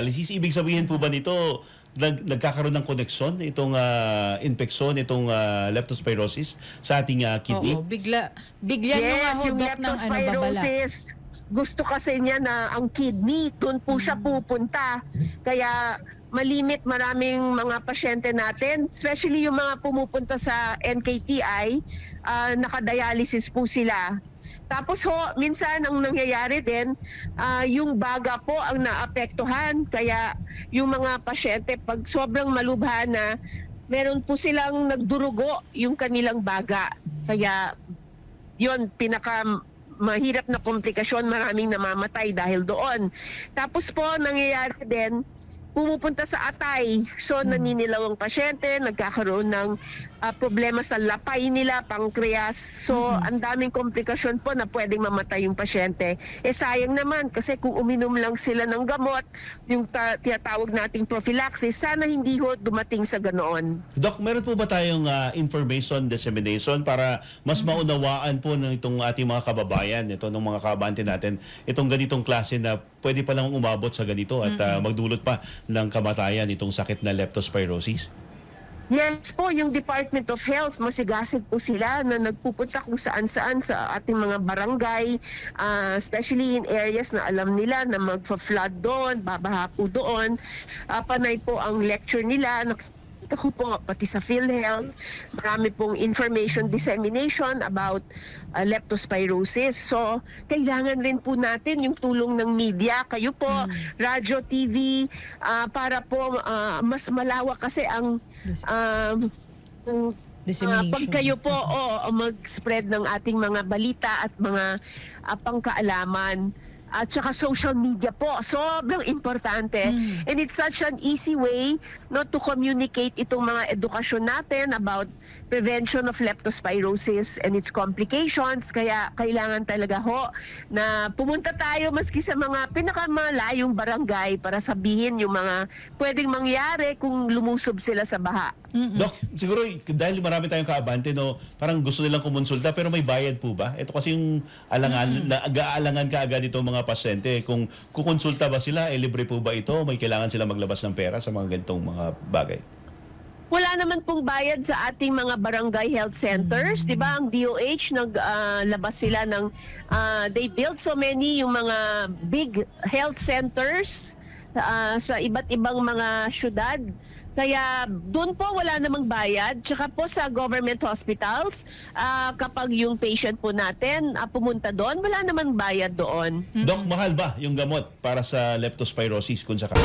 dialysis. Ibig sabihin po ba nito, nag, nagkakaroon ng koneksyon itong ah, infeksyon, itong ah, leptospirosis sa ating ah, kidney? Oo, bigla, nga Yes, yung Dok, ng ano, babala. leptospirosis, gusto kasi niya na ang kidney, doon po siya Mm. pupunta. Kaya malimit maraming mga pasyente natin, especially yung mga pumupunta sa NKTI, ah, nakadialysis po sila. Tapos ho, minsan ang nangyayari din, ah, yung baga po ang naapektuhan. Kaya yung mga pasyente, pag sobrang malubha na, meron po silang nagdurugo yung kanilang baga. Kaya yon pinaka mahirap na komplikasyon, maraming namamatay dahil doon. Tapos po, nangyayari din, pumupunta sa atay. So, naninilaw ang pasyente, nagkakaroon ng ah, problema sa lapay nila, pancreas. So, ang daming komplikasyon po na pwedeng mamatay yung pasyente. Eh, sayang naman kasi kung uminom lang sila ng gamot, yung ta- tinatawag nating prophylaxis, sana hindi ho dumating sa ganoon. Doc, meron po ba tayong ah, information dissemination para mas maunawaan po ng itong ating mga kababayan, ito ng mga kabante natin, itong ganitong klase na pwede pa lang umabot sa ganito at ah, magdulot pa ng kamatayan itong sakit na leptospirosis? Yes po, yung Department of Health, masigasig po sila na nagpupunta kung saan-saan sa ating mga barangay, ah, especially in areas na alam nila na magfa-flood doon, babaha po doon. Ah, panay po ang lecture nila. Nakita ko po pati sa PhilHealth, marami pong information dissemination about ah, leptospirosis. So, kailangan rin po natin yung tulong ng media. Kayo po, radyo, TV, ah, para po ah, mas malawak kasi ang um, ang, ah, pag kayo po o mag-spread ng ating mga balita at mga ah, pangkaalaman at saka social media po. Sobrang importante. Mm. And it's such an easy way not to communicate itong mga edukasyon natin about prevention of leptospirosis and its complications. Kaya kailangan talaga ho na pumunta tayo maski sa mga pinakamalayong barangay para sabihin yung mga pwedeng mangyari kung lumusob sila sa baha. Mm-mm. Doc, siguro dahil marami tayong kaabante, no, parang gusto nilang kumonsulta pero may bayad po ba? Ito kasi yung alangan, na, aalangan ka agad itong mga pasyente. Kung kukonsulta ba sila, eh, libre po ba ito? May kailangan sila maglabas ng pera sa mga ganitong mga bagay? Wala naman pong bayad sa ating mga barangay health centers, 'di ba? Ang DOH naglabas sila ng ah, they built so many yung mga big health centers ah, sa iba't ibang mga syudad. Kaya doon po wala namang bayad. Tsaka po sa government hospitals, ah, kapag yung patient po natin ah, pumunta doon, wala namang bayad doon. Doc, mahal ba yung gamot para sa leptospirosis kung sakali?